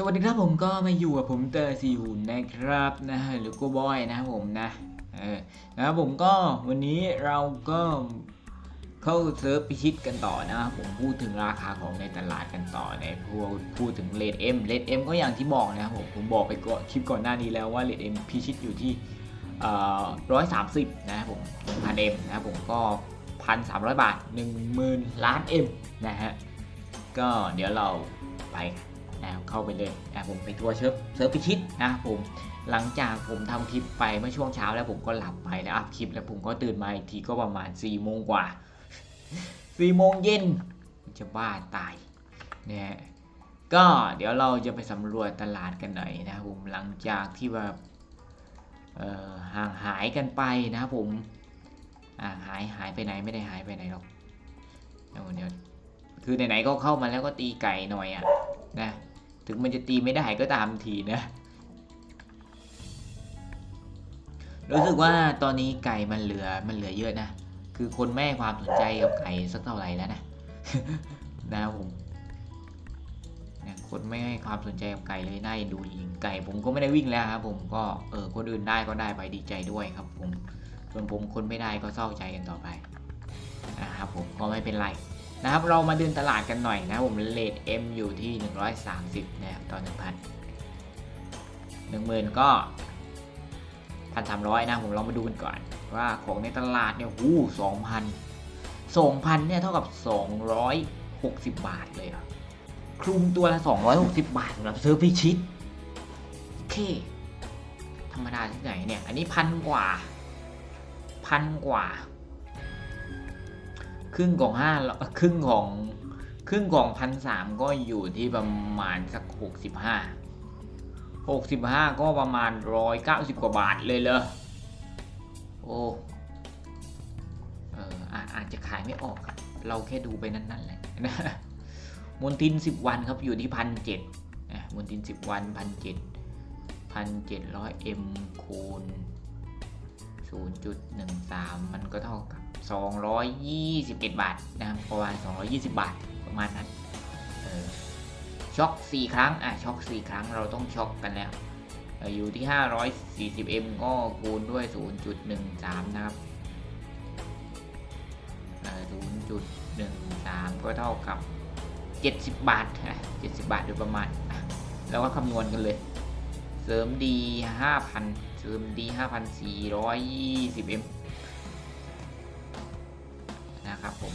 สวัสดีครับผมก็มาอยู่กับผมเตอร์ซีหุ่นนะครับนะหรือกูบอยนะครับผมนะเออนะครับผมก็วันนี้เราก็เข้าเซิร์ฟพิชิตกันต่อนะครับผมพูดถึงราคาของในตลาดกันต่อในพูดพูดถึงเลดเอ็มเลดเอ็มก็อย่างที่บอกนะครับผมผมบอกไปก่อนคลิปก่อนหน้านี้แล้วว่าเลดเอ็มพิชิตอยู่ที่ร้อยสามสิบนะครับผมพันเอ็มนะครับผมก็พันสามร้อยบาทหนึ่งหมื่นล้านเอ็มนะฮะก็เดี๋ยวเราไปกัน เข้าไปเลยนะผมไปทัวร์เชิร์ฟเซิร์ฟพิชิตนะผมหลังจากผมทำคลิปไปเมื่อช่วงเช้าแล้วผมก็หลับไปแล้วอัพคลิปแล้วผมก็ตื่นมาอีกทีก็ประมาณ4ี่โมงกว่า4ี่โมงเย็นจะบ้าตายเนี่ยก็เดี๋ยวเราจะไปสำรวจตลาดกันหน่อยนะครับผมหลังจากที่แบบห่างหายกันไปนะครับผมอ่าหายหายไปไหนไม่ได้หายไปไหนหรอกเดี๋ยวคือไหนๆก็เข้ามาแล้วก็ตีไก่หน่อยอะนะ ถึงมันจะตีไม่ได้ก็ตามทีนะ รู้สึกว่าตอนนี้ไก่มันเหลือมันเหลือเยอะนะ คือคนไม่ให้ความสนใจกับไก่สักเท่าไหร่แล้วนะนะครับผมนะคนไม่ให้ความสนใจกับไก่เลยน่าเอ็นดูจริงไก่ ผมก็ไม่ได้วิ่งแล้วครับผมก็เออคนอื่นได้ก็ได้ไปดีใจด้วยครับผมส่วนผมคนไม่ได้ก็เศร้าใจกันต่อไปนะครับผมก็ไม่เป็นไร นะครับเรามาเดินตลาดกันหน่อยนะผมเลท M อยู่ที่ 130นะครับต่อ 1,000 10,000 ก็1,300นะผมลองมาดูกันก่อน ว่าของในตลาดเนี่ยหู2,000 2,000เนี่ยเท่ากับ260บาทเลยอะคลุมตัวละ260บาทสำหรับเซื้อพิชิตโอเค ธรรมดาที่ไหนเนี่ย อันนี้พันกว่า พันกว่า ครึ่งของห้าครึ่งของครึ่งของพันสามก็อยู่ที่ประมาณสักหกสิบห้าหกสิบห้าก็ประมาณร้อยเก้าสิบกว่าบาทเลยเลยโอ้เอออาอาจจะขายไม่ออกครับ เราแค่ดูไปนั่นๆแหละนะมนทินสิบวันครับอยู่ที่พันเจ็ดมนทินสิบวันพันเจ็ดพันเจ็ดร้อยเอ็มคูณศูนย์จุดหนึ่งสามมันก็เท่ากับ 221 บาทนะครับประมาณ 220 บาทประมาณนั้นออช็อก4ครั้ง อะ ช็อก4ครั้งเราต้องช็อกกันแล้วออยู่ที่ 540m ก็คูณด้วย 0.13 นะครับ 0.13 ก็เท่ากับ 70 บาทอะ70 บาทโดยประมาณ แล้วก็คำนวณกันเลย เสริมดี 5,000 เสริมดี 5,420m นะครับผม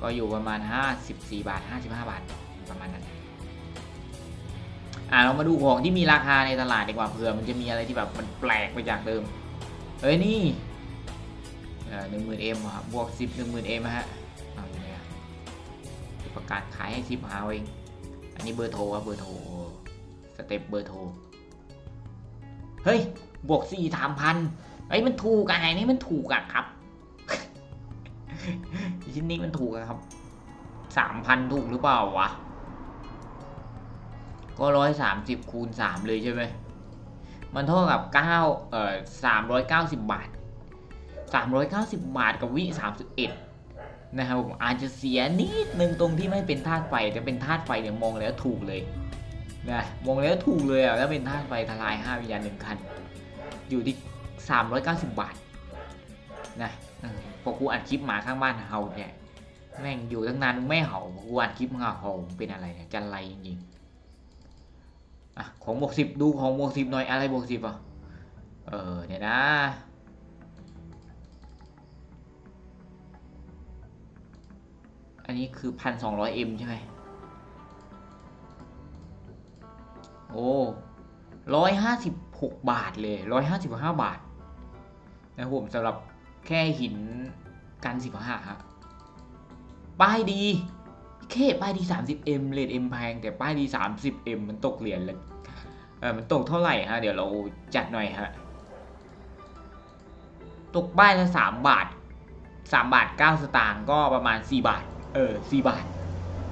ก็อยู่ประมาณ 54 บาท 55 บาท ประมาณนั้น อ่าเรามาดูของที่มีราคาในตลาดดีกว่าเผื่อมันจะมีอะไรที่แบบมันแปลกไปจากเดิม เอ้ยนี่หนึ่งหมื่นเอ็มครับบวกสิบหนึ่งหมื่นเอ็มฮะเอาอยู่ไหนอะประกาศขายให้สิบหาเอง อันนี้เบอร์โทรครับเบอร์โทรสเต็ปเบอร์โทร เฮ้ย บวกสี่สามพัน เอ้ยมันถูกอะไงนี่มันถูกอะครับ ชิ้นนี้มันถูกอะครับ สามพันถูกหรือเปล่าวะ ก็ร้อยสามสิบคูณสามเลยใช่ไหม มันเท่ากับเก้าเอ่อสามร้อยเก้าสิบบาทสามร้อยเก้าสิบบาทกับวิสามสิบเอ็ดนะครับผมอาจจะเสียนิดนึงตรงที่ไม่เป็นธาตุไฟแต่เป็นธาตุไฟเนี่ยมองแล้วถูกเลยนะมองแล้วถูกเลยอะแล้วเป็นธาตุไฟทลายห้าวิญญาณหนึ่งคัน อยู่ที่ 390 บาทนะพอกูอัดคลิปหมาข้างบ้านเห่าเนี่ยแม่งอยู่ตั้งนานไม่เห่ากูอัดคลิปมึงเห่าเป็นอะไรเนี่ยจันไรจริงๆอะของบวกสิบดูของบวกสิบหน่อยอะไรบวกสิบอะเออเดี๋ยนะอันนี้คือพันสองร้อยเอ็มใช่ไหมโอ้ร้อยห้าสิบหกบาทเลยร้อยห้าสิบห้าบาท นะครับผมสำหรับแค่หินกันสิบห้าฮะป้ายดีแค่ป้ายดี 30M เลท M แพงแต่ป้ายดี 30M มันตกเหรียญเลยเออมันตกเท่าไหร่ฮะ เดี๋ยวเราจัดหน่อยฮะ ตกป้ายละ3บาท3บาท9สตางค์ก็ประมาณ4บาท เออ4บาท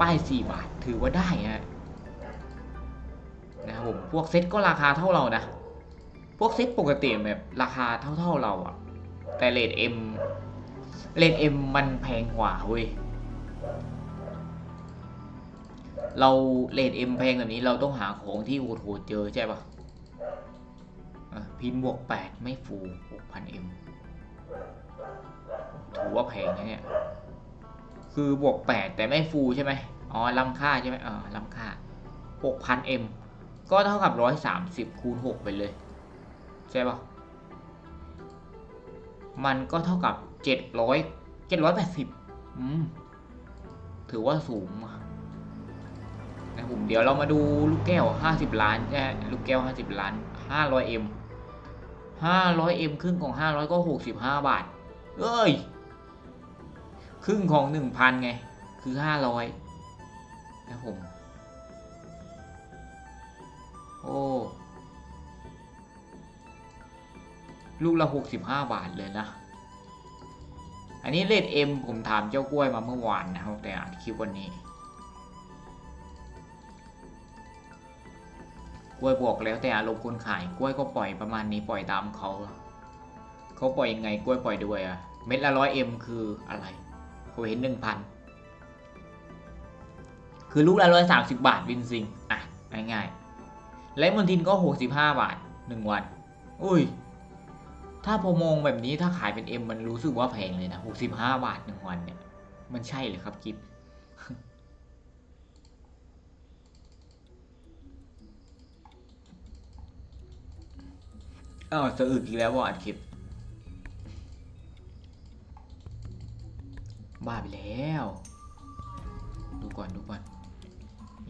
ป้าย4บาทถือว่าได้ฮะนะครับผม พวกเซ็ตก็ราคาเท่าเรานะ พวกเซ็ตปกติแบบราคาเท่าๆเราอะแต่เลท M เลท M มันแพงกว่าเว้ย เราเลทเอ็มแพงแบบนี้เราต้องหาของที่โหดๆเจอใช่ปะะพินบวกแปดไม่ฟูหกพันเอ็มถือว่าแพงนะเนี่ย คือบวกแปดแต่ไม่ฟูใช่ไหมอ๋อล้ำค่าใช่ไหมอ๋อล้ำค่าหกพันเอ็มก็เท่ากับร้อยสามสิบคูณหกไปเลย ใช่ปะมันก็เท่ากับเจ็ดร้อยเจ็ดร้อยแปดสิบอืมถือว่าสูงอะนะผมเดี๋ยวเรามาดูลูกแก้ว50ล้านใช่ไหมลูกแก้ว50ล้าน 500M 500M ครึ่งของ500ก็65บาท เอ้ย ครึ่งของ1,000ไง คือ500นะผม โอ้ ลูกละ 65 บาทเลยนะ อันนี้เลดเอ็มผมถามเจ้ากล้วยมาเมื่อวานนะครับแต่อ่านคลิปวันนี้ กล้วยบอกแล้วแต่อารมณ์คนขายกล้วยก็ปล่อยประมาณนี้ปล่อยตามเขาเขาปล่อยยังไงกล้วยปล่อยด้วยอะเม็ดละร้อยเอ็มคืออะไรผมเห็นหนึ่งพันคือลูกละร้อยสามสิบบาทวินซิง อะ ง่ายๆ และมอนทินก็หกสิบห้าบาทหนึ่งวัน อุ้ย ถ้าพอมองแบบนี้ถ้าขายเป็น M มันรู้สึกว่าแพงเลยนะ65บาทหนึ่งวันเนี่ย มันใช่เลยครับกิฟอ้าวสะอึกอีกแล้วว่าอัดคลิป บ้าไปแล้ว ดูก่อนดูก่อน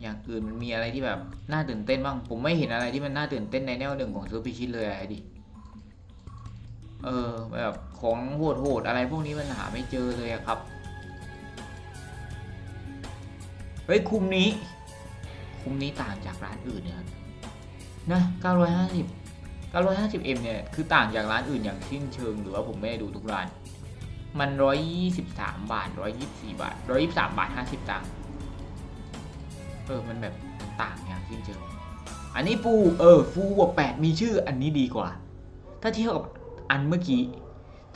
อย่างอื่นมันมีอะไรที่แบบ น่าตื่นเต้นบ้าง ผมไม่เห็นอะไรที่มันน่าตื่นเต้นในแนวหนึ่งของซูพิชิตเลยอะดิ เออแบบของโหดๆอะไรพวกนี้มันหาไม่เจอเลยครับ เฮ้ย คุมนี้ คุมนี้ต่างจากร้านอื่นเนี่ยนะ 950 950M เนี่ย คือต่างจากร้านอื่นอย่างสิ้นเชิง หรือว่าผมไม่ได้ดูทุกร้าน มัน 123 บาท 124 บาท 123 บาท 50ตังค์เออ มันแบบต่างอย่างสิ้นเชิง อันนี้ฟู เออ ฟูบวก8มีชื่ออันนี้ดีกว่า ถ้าเทียบกับ อันเมื่อกี้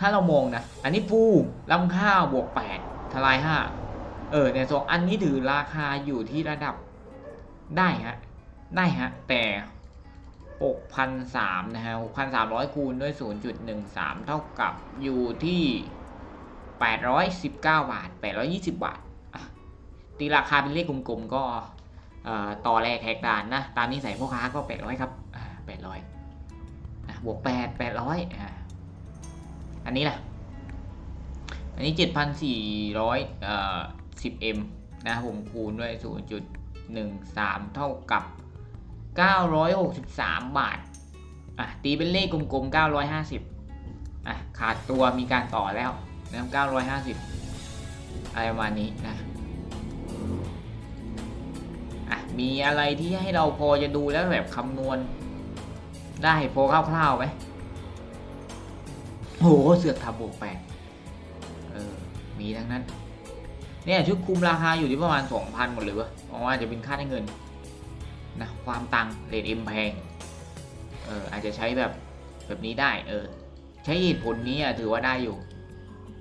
ถ้าเรามองนะ อันนี้ฟูลำข้าบวก 8 ทลาย 5 เออเนี่ยสองอันนี้ถือราคาอยู่ที่ระดับได้ฮะ ได้ฮะ แต่6,300นะฮะ 6,300 คูณด้วย 0.13 เท่ากับอยู่ที่ 819 บาท 820 บาทอะตีราคาเป็นเลขกลมๆก็ต่อแรกแทกด่านนะ ตามนิสัยพ่อค้าก็ 800 ครับ 800อะบวกแปดแปดร้อยอ่า อันนี้ล่ะ อันนี้เจ็ดพันสี่ร้อยเอ่อสิบเอ็มนะครับผมคูณด้วยศูนย์จุดหนึ่งสามเท่ากับเก้าร้อยหกสิบสามบาท อะ ตีเป็นเลขกลมๆเก้าร้อยห้าสิบอะ ขาดตัวมีการต่อแล้วนะครับเก้าร้อยห้าสิบอะไรประมาณนี้นะอะ มีอะไรที่ให้เราพอจะดูแล้วแบบคำนวณได้พอคร่าวๆไหม โหเสือกทับบวกแปดเออ มีทั้งนั้น เนี่ยชุดคุมราคาอยู่ที่ประมาณสองพันหมดเลยวะอ๋ออาจะเป็นค่าได้เงินนะความตังเรทเอ็มแพง เอออาจจะใช้แบบแบบนี้ได้ เออ ใช้เหตุผลนี้อะถือว่าได้อยู่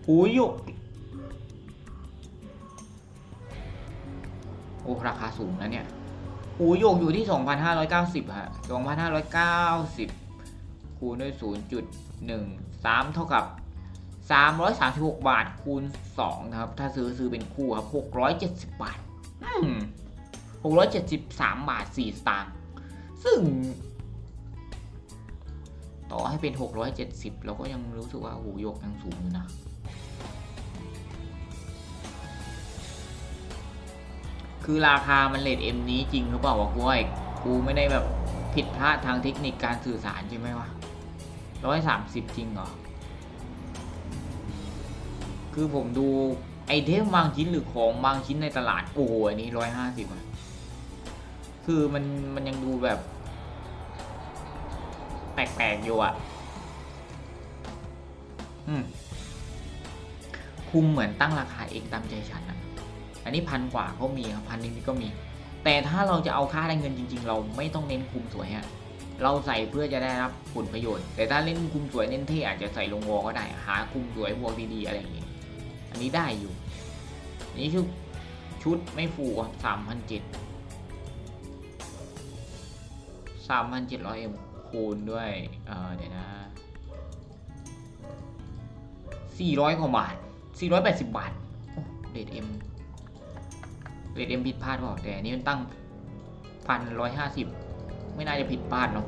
หูยกโอ้ราคาสูงนะเนี่ยหูโยกอยู่ที่ 2,590ฮะ2,590 คูณด้วย 3 เท่ากับ 336 บาทคูณ2นะครับ ถ้าซื้อซื้อเป็นคู่ครับ 670 บาทอืม673 บาท 4 สตางค์ ซึ่ง ต่อให้เป็น 670 เราก็ยังรู้สึกว่าหูโยกยังสูงอยู่นะ คือราคามันเลทเอ็มนี้จริงหรือเปล่าวะกูไอ้กูไม่ได้แบบผิดพลาดทางเทคนิคการสื่อสารใช่ไหมวะ ร้อยสามสิบจริงเหรอ คือผมดูไอเทมบางชิ้นหรือของบางชิ้นในตลาด โอ้โห อันนี้ร้อยห้าสิบอะ คือมันมันยังดูแบบ แปลกๆอยู่อะ อืม คุมเหมือนตั้งราคาเองตามใจฉันอะอันนี้พันกว่าก็มีครับพันหนึงนี่ก็มี แต่ถ้าเราจะเอาค่าได้เงินจริง ๆ เราไม่ต้องเน้นคุมสวยฮะ เราใส่เพื่อจะได้รับผลประโยชน์ แต่ถ้าเล่นคุมสวยเน้นเท่อาจจะใส่ลงวอลก็ได้ หาคุมสวยบวกดีๆอะไรอย่างงี้ อันนี้ได้อยู่ อันนี้ชุดชุดไม่ฟูครับสามพันเจ็ดสามพันเจ็ดร้อยเอ็มคูณด้วยเออเดี๋ยวนะสี่ร้อยกว่าบาทสี่ร้อยแปดสิบบาทเรทเอ็มเรทเอ็มผิดพลาดเปล่าแต่อันนี้มันตั้งพันร้อยห้าสิบ ไม่น่าจะผิดพลาดเนาะ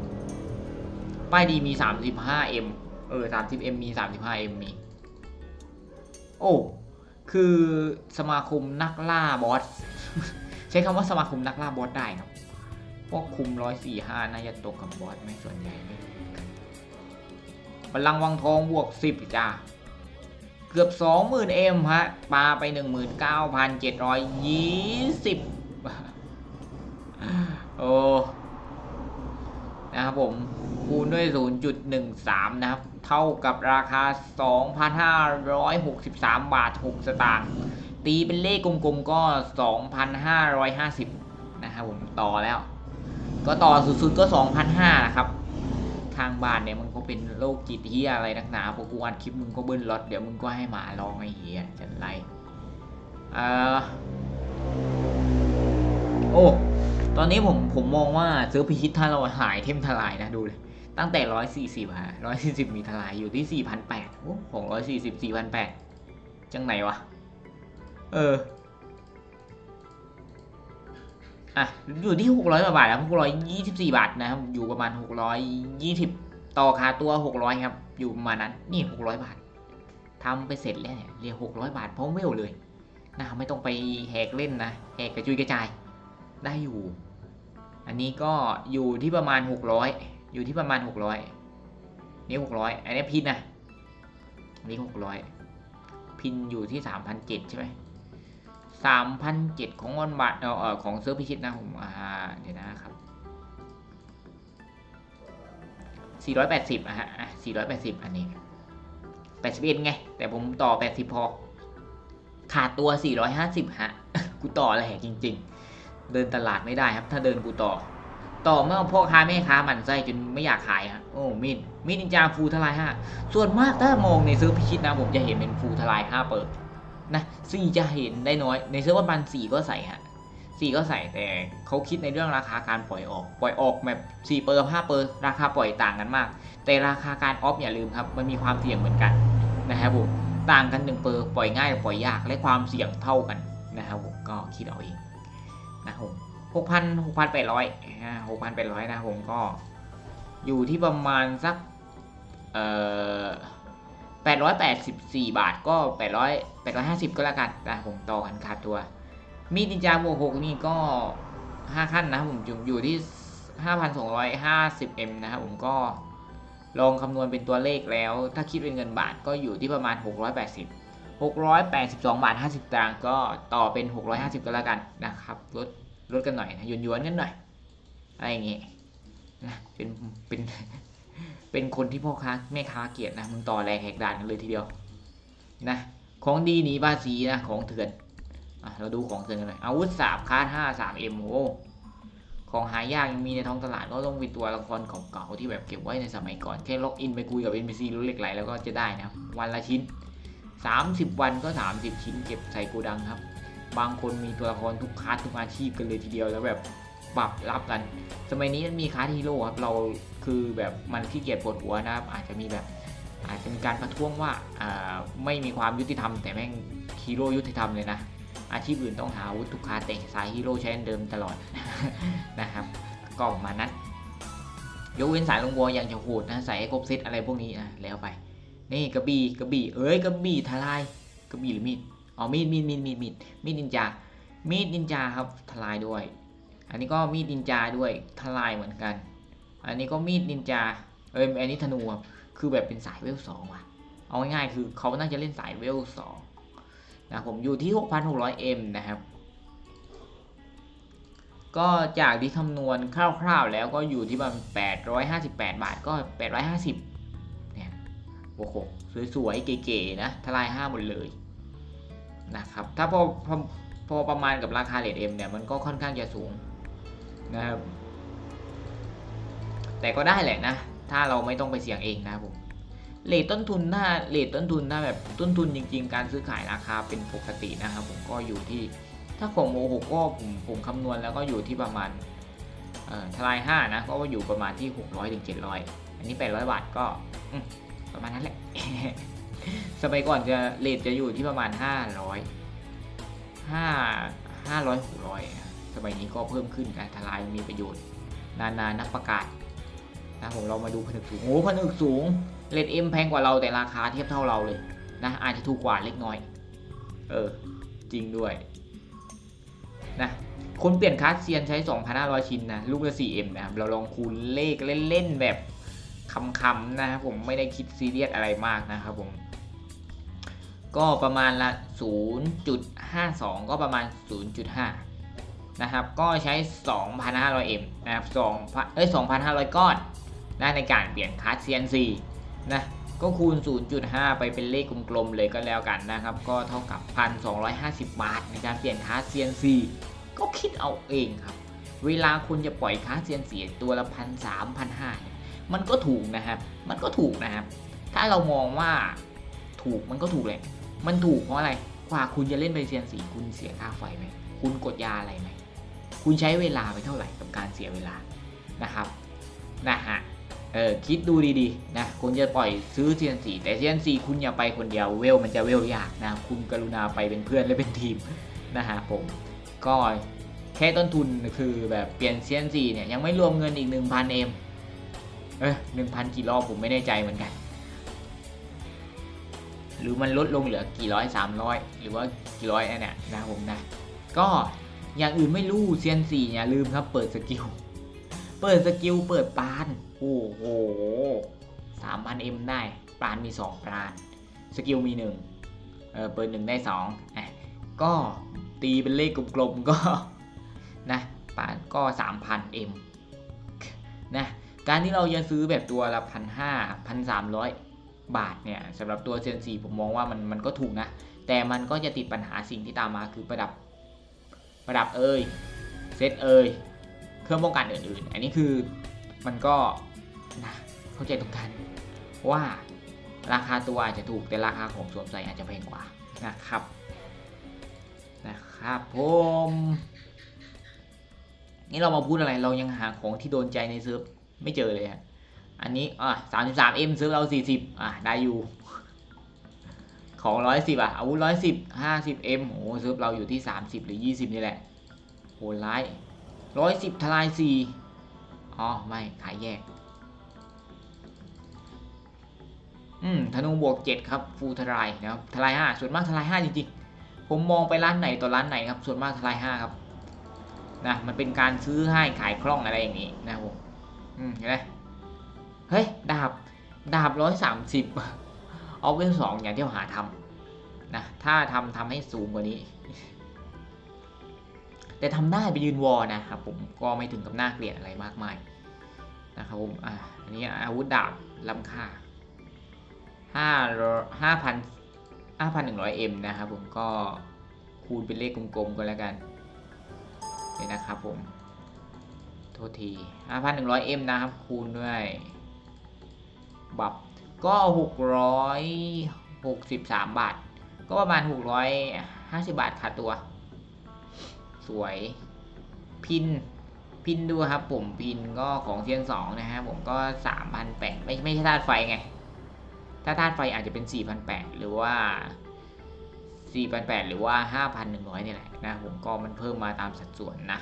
ป้ายดีมีสามสิบห้าเอ็มเออสามสิบเอ็มมีสามสิบห้าเอ็มมี โอ้ คือสมาคมนักล่าบอส ใช้คำว่าสมาคมนักล่าบอสได้ครับพวกคุมร้อยสี่ห้าน่าจะตกกับบอสไม่ส่วนใหญ่ไม่บัลลังวังทองบวกสิบจ้า เกือบสองหมื่นเอ็มฮะ ปาไปหนึ่งหมื่นเก้าพันเจ็ดร้อยยี่สิบโอ้ นะครับผมคูณด้วย 0.13 นะครับ เท่ากับราคา 2,563 บาท 6 สตางค์ตีเป็นเลขกลมๆก็ 2,550 นะครับผมต่อแล้ว ก็ต่อสุดๆก็ 2,500นะครับ ทางบ้านเนี่ยมันก็เป็นโรคจิตเฮียอะไรนักหนาพอกูอัดคลิปมึงก็เบิ้ลรถเดี๋ยวมึงก็ให้หมาร้องไอ้เฮียจะไรเอ่อโอ้ ตอนนี้ผมผมมองว่าซื้อพิชิตถ้าเราหายเทมทลายนะดูเลย ตั้งแต่ร้อยสี่สิบฮะร้อยสี่สิบมีทลายอยู่ที่สี่พันแปดโอ้ของร้อยสี่สิบสี่พันแปดจังไหนวะ เออ อะ อยู่ที่หกร้อยบาทแล้วหกร้อยยี่สิบสี่บาทนะครับ อยู่ประมาณหกร้อยยี่สิบต่อคาตัวหกร้อยครับ อยู่ประมาณนั้น นี่หกร้อยบาททำไปเสร็จแล้วเนี่ยเรียกหกร้อยบาทพร้อมเวลเลยนะไม่ต้องไปแหกเล่นนะแหกกระจุยกระจาย ได้อยู่ อันนี้ก็อยู่ที่ประมาณ 600 อยู่ที่ประมาณ 600 นี่ 600 อันนี้พินนะนนี้600 พินอยู่ที่ 3,007ใช่ไหม3,007ของวันบาทเออของเซิร์ฟพิชิตนะผมอ่าเดี๋ยวนะครับ480อะฮะอะ480 อันนี้ 81 ไง แต่ผมต่อ 80 พอ ขาดตัว 450 ฮะ กูต่ออะไรจริง ๆ เดินตลาดไม่ได้ครับ ถ้าเดินกูต่อ ต่อเมื่อพ่อค้าแม่ค้ามันไส้จนไม่อยากขายฮะโอ้มีดมีดนินจาฟูทลายห้าส่วนมากถ้ามองในเซิร์ฟพิชิตนะผมจะเห็นเป็นฟูทลายห้าเปิดนะสี่จะเห็นได้น้อย ในเซิร์ฟวันบันสี่ก็ใส่ฮะสี่ก็ใส่แต่เขาคิดในเรื่องราคาการปล่อยออก ปล่อยออกแบบสี่เปอร์ห้าเปอร์ราคาปล่อยต่างกันมาก แต่ราคาการออฟอย่าลืมครับ มันมีความเสี่ยงเหมือนกันนะครับผมต่างกันหนึ่งเปอร์ปล่อยง่ายปล่อยยากและความเสี่ยงเท่ากันนะครับผมก็คิดเอาเอง นะครับผมหกพันหกพันแปดร้อยหกพันแปดร้อยนะครับผมก็อยู่ที่ประมาณสักเอ่อแปดร้อยแปดสิบสี่บาทก็แปดร้อยแปดร้อยห้าสิบก็แล้วกันนะครับผมต่อกันขาดตัว มีดนินจาบวกหกนี่ก็ห้าขั้นนะครับผมอยู่ที่ห้าพันสองร้อยห้าสิบเอ็มนะครับผมก็ลองคำนวณเป็นตัวเลขแล้ว ถ้าคิดเป็นเงินบาทก็อยู่ที่ประมาณ680 682 บาท 50ตางค์ก็ต่อเป็น 650 ก็แล้วกันนะครับ ลดลดกันหน่อยนะยวนๆกันหน่อย อะไรอย่างเงี้ยนะเป็นเป็นเป็นคนที่พ่อค้าแม่ค้าเกลียดนะมึงต่อแรงแหกด่านกันเลยทีเดียวนะของดีหนีภาษีนะของเถื่อนอะเราดูของเถื่อนกันหน่อยอาวุธสามคาดห้าสามเอ็มโอของหายากยังมีในท้องตลาดก็ต้องเป็นตัวละครเก่าๆที่แบบเก็บไว้ในสมัยก่อนแค่ล็อกอินไปคุยกับ NPC รู้เหล็กไหลแล้วก็จะได้นะวันละชิ้น 30 วันก็ 30 ชิ้นเก็บใส่โกดังครับ บางคนมีตัวละครทุกคาสทุกอาชีพกันเลยทีเดียวแล้วแบบปรับรับกัน สมัยนี้มันมีคาสฮีโร่ครับเราคือแบบมันขี้เกียจปวดหัวนะครับ อาจจะมีแบบอาจจะมีการประท้วงว่าไม่มีความยุติธรรม แต่แม่งฮีโร่ยุติธรรมเลยนะ อาชีพอื่นต้องหาอาวุธทุกคาสแต่สายฮีโร่ใช้เดิมตลอดนะครับ ก็มานั้นยกเว้นสายลงวอยังจะโหดนะใส่ให้ครบเซตอะไรพวกนี้นะแล้วไป นี่กระบี่กระบี่เอ้ยกระบี่ทลายกระบี่หรือมีดอ๋อมีดมีดมีดมีดมีดมีดนินจา มีดนินจาครับทลายด้วย อันนี้ก็มีดนินจาด้วยทลายเหมือนกัน อันนี้ก็มีดนินจาเอ้ยอันนี้ธนูครับคือแบบเป็นสายเวลสองว่ะ เอาง่ายๆคือเขาน่าจะเล่นสายเวลสองนะผมอยู่ที่ 6,600M นะครับ ก็จากที่คำนวณคร่าวๆแล้วก็อยู่ที่ประมาณ858 บาทก็ 850 โอ้โหสวยๆ เก๋ๆนะทลาย5หมดเลยนะครับถ้าพอพอพอประมาณกับราคาเลทเอ็มเนี่ยมันก็ค่อนข้างจะสูงนะครับแต่ก็ได้แหละนะ ถ้าเราไม่ต้องไปเสี่ยงเองนะผมเลทต้นทุนหน้าเลทต้นทุนหน้าแบบต้นทุนจริง ๆ การซื้อขายราคาเป็นปกตินะครับผมก็อยู่ที่ถ้าของโมหกก็ผมผมคำนวณแล้วก็อยู่ที่ประมาณทลายห้านะก็อยู่ประมาณที่ 600ถึง700 อันนี้ 800 บาทก็ ประมาณนั้นแหละ สมัยก่อนจะเลทจะอยู่ที่ประมาณ 500 5 500 600 สมัยนี้ก็เพิ่มขึ้นการทลายมีประโยชน์ นานานักประกาศนะผมเรามาดูผนึกสูงโอ้ผนึกสูงเลทเอ็มแพงกว่าเราแต่ราคาเทียบเท่าเราเลยนะอาจจะถูกกว่าเล็กน้อย เออ จริงด้วยนะคนเปลี่ยนคาร์ดเซียนใช้ 2,500 ชิ้นนะ ลูกละ 4M นะครับ เราลองคูณเลขเล่น ๆ แบบ คำๆนะครับผมไม่ได้คิดซีเรียสอะไรมากนะครับผม ก็ประมาณละ 0.52 ก็ประมาณ 0.5 นะครับ ก็ใช้ 2,500M นะครับ2เอ้ย2,500 ก้อนนะในการเปลี่ยนคาร์ด CNC นะก็คูณ 0.5 ไปเป็นเลขกลมๆเลยก็แล้วกันนะครับ ก็เท่ากับ 1,250 บาท ในการเปลี่ยนคาร์ด CNC ก็คิดเอาเองครับ เวลาคุณจะปล่อยคาร์ด CNC ตัวละพันสามพันห้าเนี่ย มันก็ถูกนะครับ มันก็ถูกนะครับ ถ้าเรามองว่าถูกมันก็ถูกเลย มันถูกเพราะอะไร กว่าคุณจะเล่นไป CNC คุณเสียค่าไฟไหม คุณกดยาอะไรไหม คุณใช้เวลาไปเท่าไหร่กับการเสียเวลานะครับ นะฮะ เออคิดดูดีๆ นะ คุณจะปล่อยซื้อ CNC แต่ CNC คุณอย่าไปคนเดียวเวลมันจะเวลยากนะ คุณกรุณาไปเป็นเพื่อนและเป็นทีมนะฮะผม ก็แค่ต้นทุนคือแบบเปลี่ยน CNC เนี่ยยังไม่รวมเงินอีก 1,000เอ็ม เออ1,000กี่รอบผมไม่แน่ใจเหมือนกัน หรือมันลดลงเหลือกี่ร้อยสามร้อยหรือว่ากี่ร้อยนั่นแหละนะผมนะ ก็อย่างอื่นไม่รู้ CNC อย่าลืมครับ เปิดสกิล เปิดสกิลเปิดปาน โอ้โหสามพันเอ็มได้ปานมี2ปานสกิลมี1เออเปิด1ได้2อะก็ตีเป็นเลขกลมๆก็นะปานก็3,000 M นะ การที่เราจะซื้อแบบตัวละพันห้าพันสามร้อยบาทเนี่ยสำหรับตัวเซนซีผมมองว่ามันมันก็ถูกนะ แต่มันก็จะติดปัญหาสิ่งที่ตามมาคือประดับ ประดับเอ่ยเซตเอ่ยเครื่องป้องกันอื่นๆ อันนี้คือมันก็นะเข้าใจตรงกันว่าราคาตัวอาจจะถูกแต่ราคาของสวมใส่อาจจะแพงกว่านะครับนะครับผมนี่เรามาพูดอะไรเรายังหาของที่โดนใจในเซิร์ฟ ไม่เจอเลยฮะอันนี้อะสามสิบสามเอ็มซิร์ฟเราสี่สิบอะได้อยู่ ของร้อยสิบอะอาวุธร้อยสิบห้าสิบเอ็มโอ้ซิร์ฟเราอยู่ที่สามสิบหรือยี่สิบนี่แหละโหร้ายร้อยสิบทลายสี่อ๋อไม่ขายแยก อืมธนูบวกเจ็ดครับฟูทลายนะครับทลายห้าส่วนมากทลายห้าจริงๆ ผมมองไปร้านไหนต่อร้านไหนครับ ส่วนมากทลายห้าครับนะมันเป็นการซื้อให้ขายคล่องอะไรอย่างนี้นะครับผม อืมเห็นไหมเฮ้ย ดาบ ดาบร้อยสามสิบเอาเวลสองอย่างที่เราหาทำนะ ถ้าทำทำให้สูงกว่านี้ แต่ทำได้ไปยืนวอลนะครับผมก็ไม่ถึงกับน่าเกลียดอะไรมากมายนะครับผมอะอันนี้อาวุธดาบล้ำค่าห้าห้าพัน 5,100M นหนึ่งร้อยเอ็มนะครับผมก็คูณเป็นเลขกลมๆก็แล้วกันนี่นะครับผม ทษที 5,100M นะครับ คูณด้วยบับก็ 663 บาท ก็ประมาณ 650 บาทค่าตัว สวยพินพินดูครับผมพินก็ของเซียน2นะฮะผมก็ 3,800 ไม่ไม่ใช่ธาตุไฟไง ถ้าธาตุไฟอาจจะเป็น 4,800 หรือว่า 4,800 หรือว่า 5,100 นี่แหละนะผมก็มันเพิ่มมาตามสัดส่วนนะ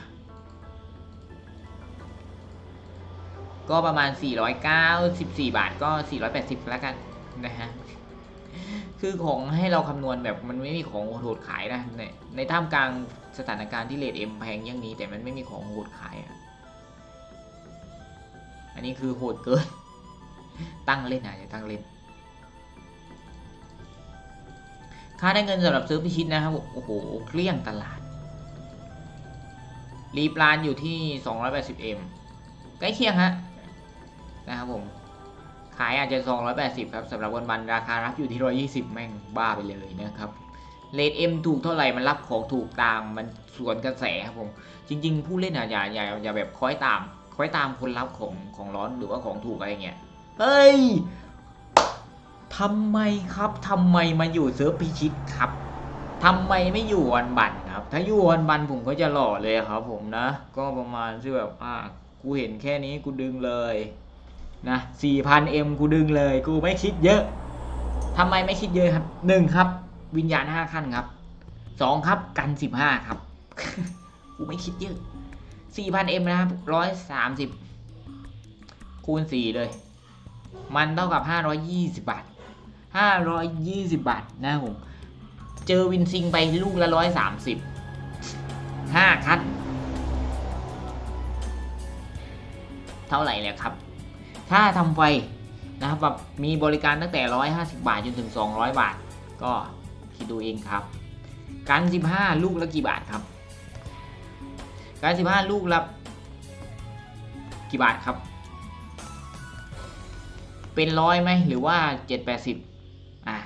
ก็ประมาณ 494 บาทก็ 480แล้วกันนะฮะคือของให้เราคำนวณแบบมันไม่มีของโหดขายนะในในท่ามกลางสถานการณ์ที่เลทเอ็มแพงอย่างนี้ แต่มันไม่มีของโหดขายอะอันนี้คือโหดเกิน ตั้งเล่นอาจจะตั้งเล่น ค่าได้เงินสำหรับซื้อพิชิตนะครับโอ้โหเกลี้ยงตลาด รีปลานอยู่ที่ 280M ใกล้เคียงฮะ นะครับผม ขายอาจจะ 280 ครับสำหรับวันวันราคารับอยู่ที่ 120 แม่งบ้าไปเลยนะครับเลทเอ็มถูกเท่าไหร่มันรับของถูกตามมันสวนกระแสครับผม จริง ๆ ผู้เล่นอะอย่าอย่าอย่าแบบคอยตามคอยตามคนรับของของร้อนหรือว่าของถูกอะไรเงี้ยเฮ้ยทำไมครับทำไมมาอยู่เซิร์ฟพิชิตครับทำไมไม่อยู่วันบันครับ ถ้าอยู่วันบันผมก็จะหล่อเลยครับผมนะ ก็ประมาณที่แบบว่ากูเห็นแค่นี้กูดึงเลย นะสี่พันเอ็มกูดึงเลย กูไม่คิดเยอะทำไมไม่คิดเยอะครับหนึ่งครับ วิญญาณห้าขั้นครับสองครับ กันสิบห้าครับ กูไม่คิดเยอะสี่พันเอ็มนะครับร้อยสามสิบคูณสี่เลย มันเท่ากับห้าร้อยยี่สิบบาทห้าร้อยยี่สิบบาทนะครับผมเจอวินซิงไปลูกละร้อยสามสิบห้าคัดเท่าไหร่แหละครับ ถ้าทำไฟนะครับแบบมีบริการตั้งแต่ 150 บาทจนถึง 200 บาท ก็คิดดูเองครับ การ 15 ลูกละกี่บาทครับ การ 15 ลูกละกี่บาทครับ เป็นร้อยไหมหรือว่า 780อะ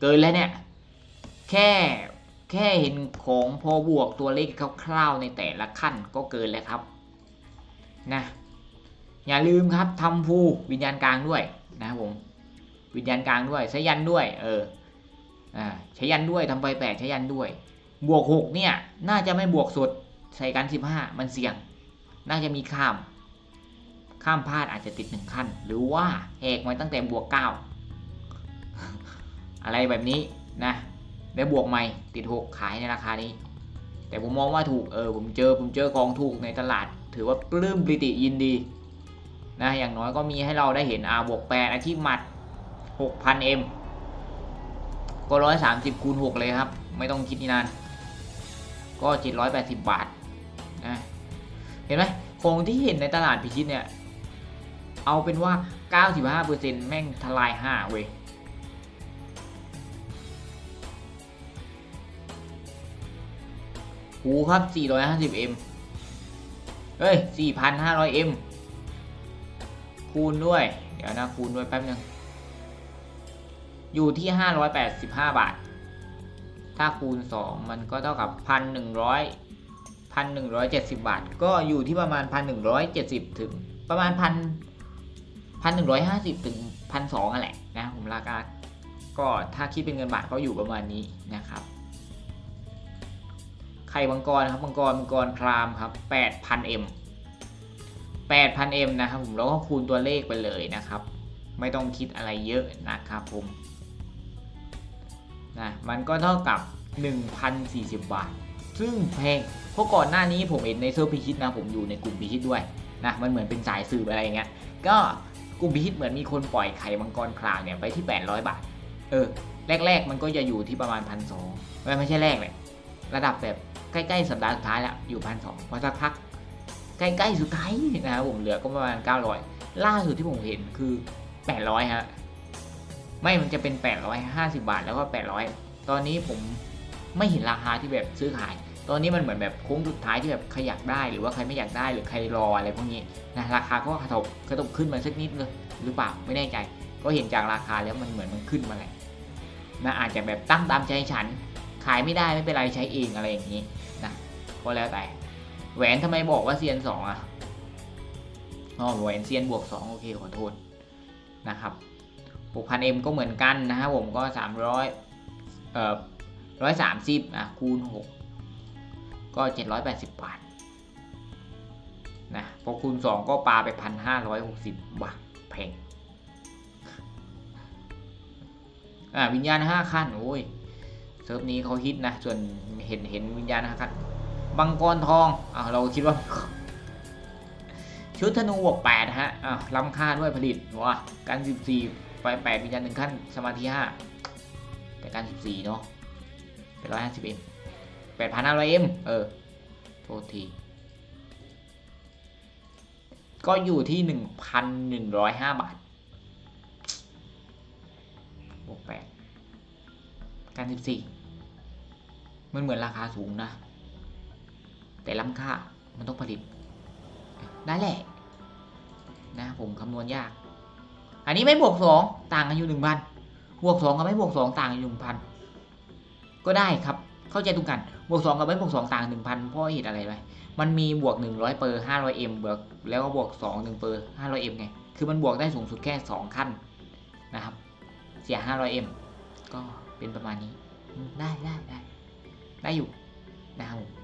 เกินแล้วเนี่ย แค่แค่เห็นของพอบวกตัวเลขคร่าวๆในแต่ละขั้นก็เกินแล้วครับนะ อย่าลืมครับทำฟูวิญญาณกลางด้วยนะครับผมวิญญาณกลางด้วยใช้ยันด้วย เอออ่าใช้ยันด้วยทำไฟแปดใช้ยันด้วย บวกหกเนี่ย น่าจะไม่บวกสุดใส่กันสิบห้ามันเสี่ยง น่าจะมีข้าม ข้ามพลาดอาจจะติดหนึ่งขั้น หรือว่าแหกมาตั้งแต่บวกเก้าอะไรแบบนี้นะแล้บวกใหม่ติดหกขายในราคานี้ แต่ผมมองว่าถูกเออผมเจอผมเจอกองถูกในตลาด ถือว่าปลื้มปริติยินดี นะอย่างน้อยก็มีให้เราได้เห็นอาบวกแปดอาชีพหมัด 6,000M ก็ 130คูณ6เลยครับ ไม่ต้องคิดนาน ก็ 780 บาทนะเห็นไหมของที่เห็นในตลาดพิชิตเนี่ย เอาเป็นว่า 95%แม่งทลาย 5 เว้ยหูครับ 450M เฮ้ย 4,500M คูณด้วย เดี๋ยวนะคูณด้วยแป๊บนึง อยู่ที่ 585 บาท ถ้าคูณ 2 มันก็เท่ากับ 1,100 1,170 บาท ก็อยู่ที่ประมาณ 1,170 ถึงประมาณ1,000 1,150 ถึง 1,200อะแหละนะผมราคาก็ถ้าคิดเป็นเงินบาทก็อยู่ประมาณนี้นะครับ ไข่มังกรครับมังกรมังกรพรามครับ 8,000M 8,000M นะครับผมแล้วก็คูณตัวเลขไปเลยนะครับ ไม่ต้องคิดอะไรเยอะนะครับผมนะมันก็เท่ากับ 1,040 บาท ซึ่งแพงเพราะก่อนหน้านี้ผมเห็นในเซิร์พิชิตนะผมอยู่ในกลุ่มพิชิตด้วยนะมันเหมือนเป็นสายสืบอะไรอย่างเงี้ยก็กลุ่มพิชิตเหมือนมีคนปล่อยไข่มังกรครางเนี่ยไปที่ 800 บาท เออ แรก ๆ มันก็จะอยู่ที่ประมาณพันสองไม่ใช่แรกเลยระดับแบบใกล้ ๆ สัปดาห์สุดท้ายแล้วอยู่พันสองพอสักพัก ใกล้ๆสุดท้ายนะครับผมเหลือก็ประมาณ 900 ล่าสุดที่ผมเห็นคือ 800 ฮะ ไม่มันจะเป็น 850 บาทแล้วก็ 800 ตอนนี้ผมไม่เห็นราคาที่แบบซื้อขาย ตอนนี้มันเหมือนแบบโค้งสุดท้ายที่แบบใครอยากได้หรือว่าใครไม่อยากได้หรือใครรออะไรพวกนี้นะราคาก็กระทบกระทบขึ้นมาสักนิดเลยหรือเปล่าไม่แน่ใจ ก็เห็นจากราคาแล้วมันเหมือนมันขึ้นมาแหละนะอาจจะแบบตั้งตามใจฉัน ขายไม่ได้ไม่เป็นไรใช้เองอะไรอย่างนี้นะก็แล้วแต่ แหวนทำไมบอกว่าเซียนสองอะอ๋อแหวนเซียนบวกสองโอเคขอโทษนะครับหกพันเอ็มก็เหมือนกันนะครับผมก็สามร้อยเอ่อร้อยสามสิบอะคูณหกก็เจ็ดร้อยแปดสิบบาทนะพอคูณสองก็ปลาไปพันห้าร้อยหกสิบบาทแพงอ่าวิญญาณห้าขั้นโอ้ยเซิร์ฟนี้เขาฮิตนะ ส่วนเห็นเห็นวิญญาณห้าขั้น บังกรทองอ่าเราคิดว่า ชุดธนูบวกแปดฮะอ่าล้ำค่าด้วยผลิตว้าการสิบสี่ไปแปดมีการหนึ่งขั้นสมาธิห้าแต่การสิบสี่เนาะเป็นร้อยห้าสิบเอ็มแปดพันห้าร้อยเอ็มเออโทษทีก็อยู่ที่หนึ่งพันหนึ่งร้อยห้าบาทบวกแปดการสิบสี่มันเหมือนราคาสูงนะ แต่ล้ำค่ามันต้องผลิตนั่นแหละ นะผมคำนวณยาก อันนี้ไม่บวกสองต่างกันอยู่หนึ่งพันบวกสองกับไม่บวกสองต่างกันอยู่หนึ่งพันก็ได้ครับเข้าใจตรงกัน บวกสองกับไม่บวกสองต่างหนึ่งพันเพราะเหตุอะไรไหมมันมีบวกหนึ่งร้อยเปอร์ห้าร้อยเอ็มบวกแล้วก็บวกสองหนึ่งเปอร์ห้าร้อยเอ็มไงคือมันบวกได้สูงสุดแค่สองขั้นนะครับ เสียห้าร้อยเอ็มก็เป็นประมาณนี้ ได้ได้ได้ได้อยู่นะครับ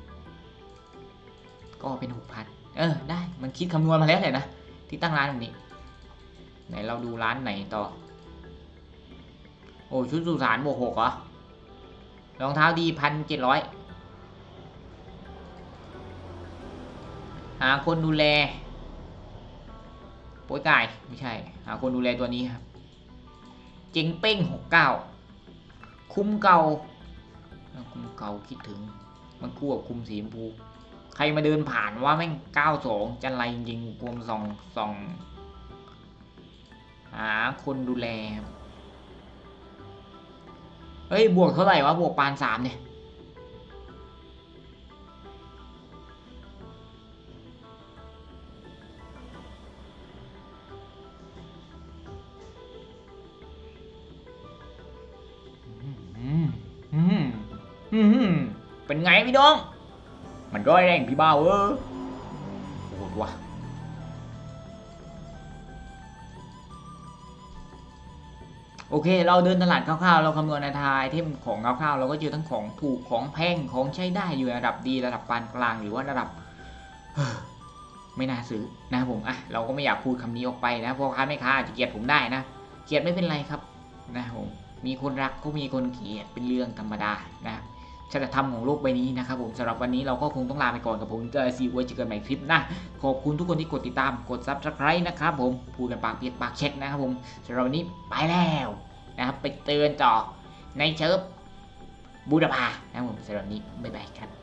ก็เป็นหกพันเออได้มันคิดคำนวณมาแล้วเลยนะที่ตั้งร้านแบบนี้ ไหนเราดูร้านไหนต่อ โอ้ชุดสุสานบวกหกเหรอรองเท้าดีพันเจ็ดร้อยหาคนดูแลโป้ยไก่ไม่ใช่ หาคนดูแลตัวนี้ครับ เจ๋งเป้งหกเก้าคุ้มเก่า คุ้มเก่าคิดถึง มันคู่กับคุ้มสีชมพู ใครมาเดินผ่านว่าแม่งเก้าสองจันไรจริงๆกวมสองสองหาคนดูแล เฮ้ย บวกเท่าไหร่วะ บวกปานสามเนี่ยอืมอืมอืมเป็นไงพี่น้อง มันร้อยแรงพี่บ้าวเออโหดว่ะโอเค เราเดินตลาดคร่าวๆ เราคำนวณราคาไอเทมของคร่าวๆ เราก็เจอทั้งของถูกของแพงของใช้ได้อยู่ระดับดีระดับปานกลางหรือว่าระดับไม่น่าซื้อนะครับผมอะเราก็ไม่อยากพูดคำนี้ออกไปนะเพราะค้าไม่ค้าอาจจะเกลียดผมได้นะเกลียดไม่เป็นไรครับ นะครับผมมีคนรักก็มีคนเกลียดเป็นเรื่องธรรมดานะ ชะตาธรรมของโลกใบนี้นะครับผมสำหรับวันนี้เราก็คงต้องลาไปก่อนกับผมเจอซีไว้เจอกันใหม่คลิปนะ ขอบคุณทุกคนที่กดติดตามกด subscribe นะครับผมพูดกันปากเปียกปากเช็ดนะครับผมสำหรับวันนี้ไปแล้วนะครับไปเตือนต่อในเชิฟบูดาพานะครับผมสำหรับวันนี้บ๊ายบายครับ